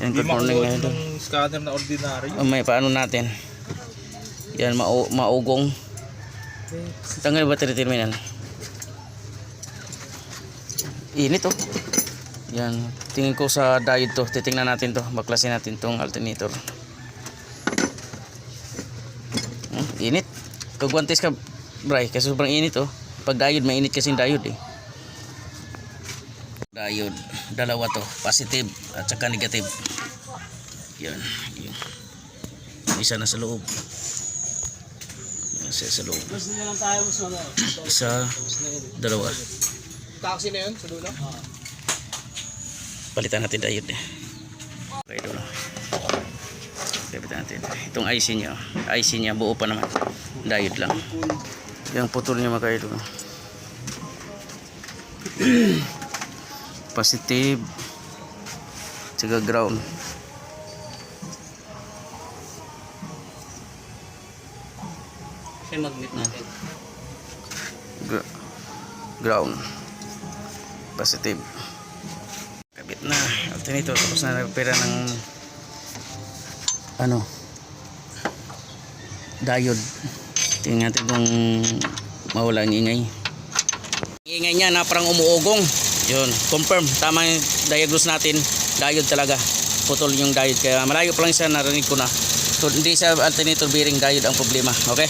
Yan, good morning ngayon. ng scanner na ordinary. Oh, may paano natin. Yan, mau maugong. Tanggal battery terminal. Init oh. Yan, tingin ko sa diode to. Titingnan natin to. Baklasin natin tong alternator. Hmm, init. Kagwantes ka, Bray, kasi sobrang init oh. Pag diode, mainit kasing diode eh. Diode, dalawa to. Positive at saka negative. Yan. Yung isa na sa loob. Isa sa loob. Isa, dalawa. Taxi na yun sa dulo? Palitan natin diode eh. Okay, dulo. Palitan natin. Itong IC niya. IC niya buo pa naman. Diode lang. Yung putol niya mga idol. Positive. Tsaka ground. Siya magnet natin. Gr- ground. Positive. Kabit na. Alternator. Tapos na nagpira ng ano diode. Tingnan natin kung mawala ang ingay. Ingay niya na parang umuugong. Yun. Confirm. Tama yung diagnose natin. Diode talaga. Putol yung diode. Kaya malayo pa lang siya narinig ko na. So, hindi sa alternator bearing diode ang problema. Okay?